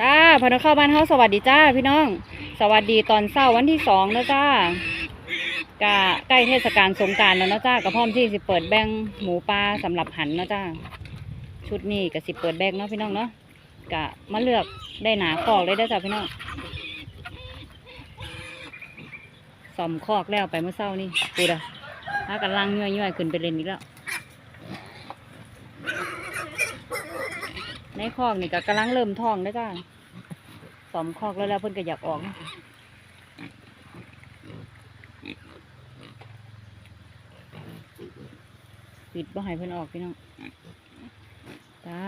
จ้าพนักเข้าบ้านเฮาสวัสดีจ้าพี่น้อง สวัสดีตอนเช้าวันที่สองนะจ้ากะใกล้เทศกาลสงการแล้วนะจ้ากระพร้อมที่สิเปิดแบงหมูปลาสำหรับหันนะจ้าชุดนี้ก็สิเปิดแบงเนาะพี่น้องเนาะกะมาเลือกได้หนาคอกเลยได้จ้าพี่น้องซ่อมคอกแล้วไปเมื่อเช้านี่ปูดะถ้ากันลังย่อยๆขึ้นไปเล่นอีกแล้ว ในคอกนี่ก็กำลังเริ่มท้องแล้วจ้าสอมคอกแล้วแล้วเพิ่นก็อยากออก ปิดบ่ให้เพิ่นออกพี่น้องจ้า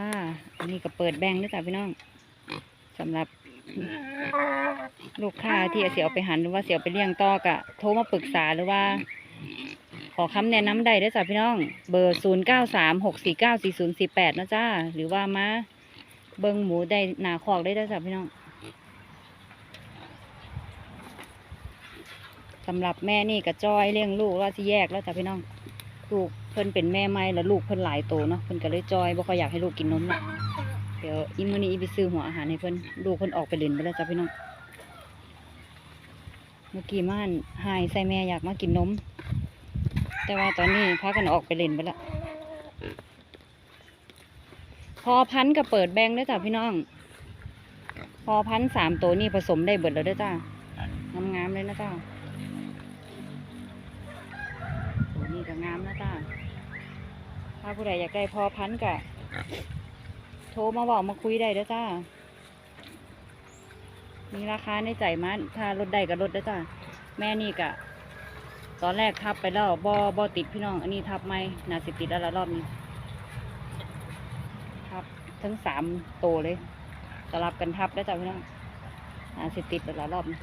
อันนี้ก็เปิดแบงค์ด้วยจ้าพี่น้องสำหรับลูกค้าที่เสียเอาไปหันหรือว่าเสียเอาไปเลี้ยงต่อกะโทรมาปรึกษาหรือว่า ขอคำแนะนำได้เด้จ้าพี่น้อง เบอร์ศูนย์เก้าสามหกสี่เก้าสี่ศูนย์สี่แปดนะจ้า หรือว่ามา เบิ้งหมูได้หนาคอกได้ด้อจ้าพี่น้องสำหรับแม่นี่กับจอยเลี้ยงลูกว่าสิแยกแล้วจ้าพี่น้อง ลูกเพิ่นเป็นแม่ไม่แล้วลูกเพิ่นหลายโตเนาะเพิ่นก็เลยจอยบ่ค่อยอยากให้ลูกกินนมเนาะเดี๋ยวอีมื้อนี้อีไปซื้อหัวอาหารให้เพิ่นลูกเพิ่นออกไปเล่นไปแล้วจ้าพี่น้องเมื่อกี้ม่านหายใส่แม่อยากมากินนม แต่ว่าตอนนี้พากันออกไปเล่นไปแล้ว พอพันธุ์ก็เปิดแบงค์ด้วยจ้ะพี่น้อง พอพันธ์สามตัวนี่ผสมได้เบิดแล้วด้วยจ้างามๆเลยนะจ้าตัวนี้ก็งามนะจ้าถ้าผู้ใดอยากได้พอพันธุ์ก็โทรมาบอกมาคุยได้ด้อจ้า มีราคาในใจมาถ้าลดได้ก็ลดเด้อจ้า แม่นี่ก็ตอนแรกทับไปแล้วบอบอติดพี่น้อง อันนี้ทับไหมน่าสิติดแล้วละรอบนี้ ทั้งสามโตเลยสลับกันทับแล้จ้ะพี่น้องน่าสิติดแล้วละรอบนะ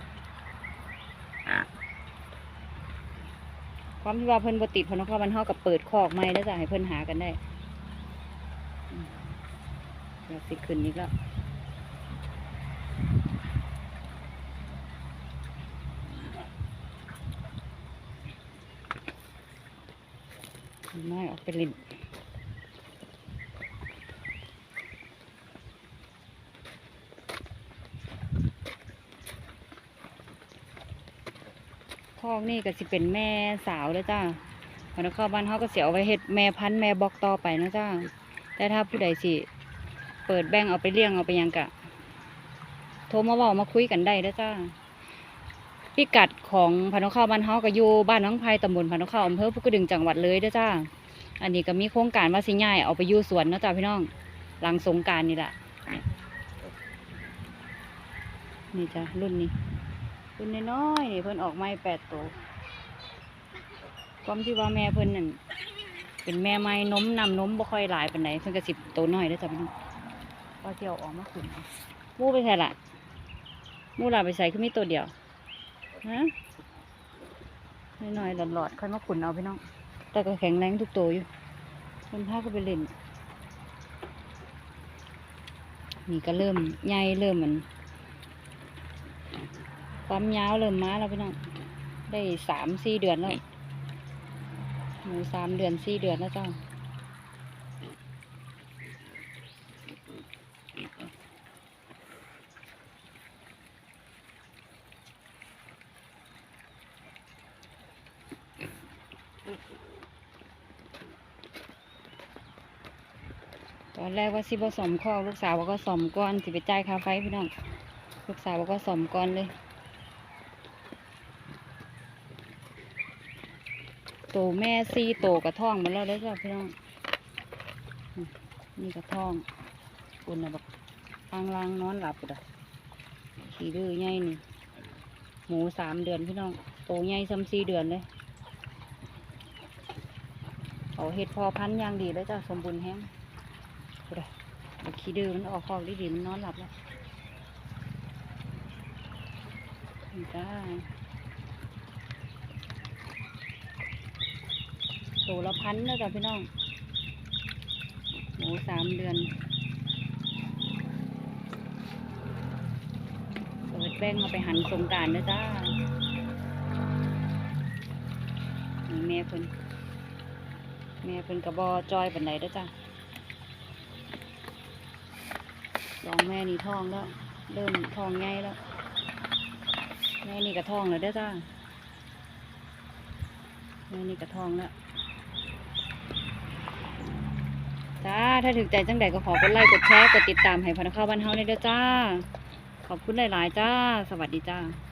ความที่ว่าเพิ่นบติดเพนเพรามันเท่ากับเปิดคอกไม้แล้จ้ะให้เพิ่นหากันได้อืมอยากสิขึ้นอีกแล้วไม่ออกไปลิน คอกนี่ก็สิเป็นแม่สาวแล้วจ้าพอนเข้าบ้านเขาก็เสียเอาไว้เฮ็ดแม่พันธุ์แม่บอกต่อไปนะจ้าแต่ถ้าผู้ใดสิเปิดแบ่งเอาไปเลี้ยงเอาไปยังกะ โทรมาเว้ามาคุยกันได้แล้วจ้าพิกัดของพานกข้าวบ้านเฮาก็อยู่บ้านน้องไผ่ตำบลพานกข้าวอำเภอพุกระดึงจังหวัดเลยเด้อจ้า อันนี้ก็มีโครงการว่าสิย้ายเอาไปอยู่สวนนะจ้าพี่น้อง หลังสงการนี่แหละนี่จ้ารุ่นนี้ รุ่นน้อยๆนี่เพิ่นออกไม้แปดตัวความที่ว่าแม่เพิ่นนั่นเป็นแม่ไม้นมนำนมบ่ค่อยหลายปานใดเพิ่นก็สิบตัวน้อยเด้อจ้าพี่น้องก็เที่ยวออกมาขุนมูไปใส่ละมูลาไปใส่คือมีตัวเดียวฮะน้อยๆหลอดๆค่อยมาขุนเอาพี่น้อง แต่ก็แข็งแรงทุกตัวอยู่คนพาก็ไปเล่นนี่ก็เริ่มใหญ่เริ่มเหมือน ความยาวเริ่มมาแล้วพี่น้อง ได้สามสี่เดือนแล้ว หมูสามเดือนสี่เดือนแล้วจ้าตอนแรกว่าสิบสมข้อลูกสาวว่าก็สมก้อนสิไปจ่ายค่าไฟพี่น้อง ลูกสาวว่าก็สมก้อนเลย โตแม่ซีโตกระท่องมาแล้วได้อจ้ะพี่น้องนี่กระท่องคุณนะบอกทางลางนอนหลับอะขี่ดื้อใหญ่นี่ หมูสามเดือนพี่น้อง โตใหญ่ซ้ำสี่เดือนเลยเอาเห็ดพอพันย่างดีเลยจ้ะสมบูรณ์แห้งพูดอะเอาขี้ดื้อมันออกคอกดีๆมันนอนหลับแล้วดีจ้า ตัวละพันนะจ๊ะพี่น้อง หมูสามเดือน เปิดแป้งมาไปหันสงการนะจ้าแม่เพิ่นแม่เพิ่นกระบอจอยปันไหนด้อจ้าลองแม่นี่ท้องแล้ว เริ่มทองใหญ่แล้ว แม่นี่กระทองแล้วด้อจ้าแม่นี่กระทองแล้วจ้า ถ้าถึงใจจังใดก็ขอกดไลค์กดแชร์กดติดตามให้พนักข้าวบ้านเฮาในเด้อจ้า ขอบคุณหลาย ๆ จ้า สวัสดีจ้า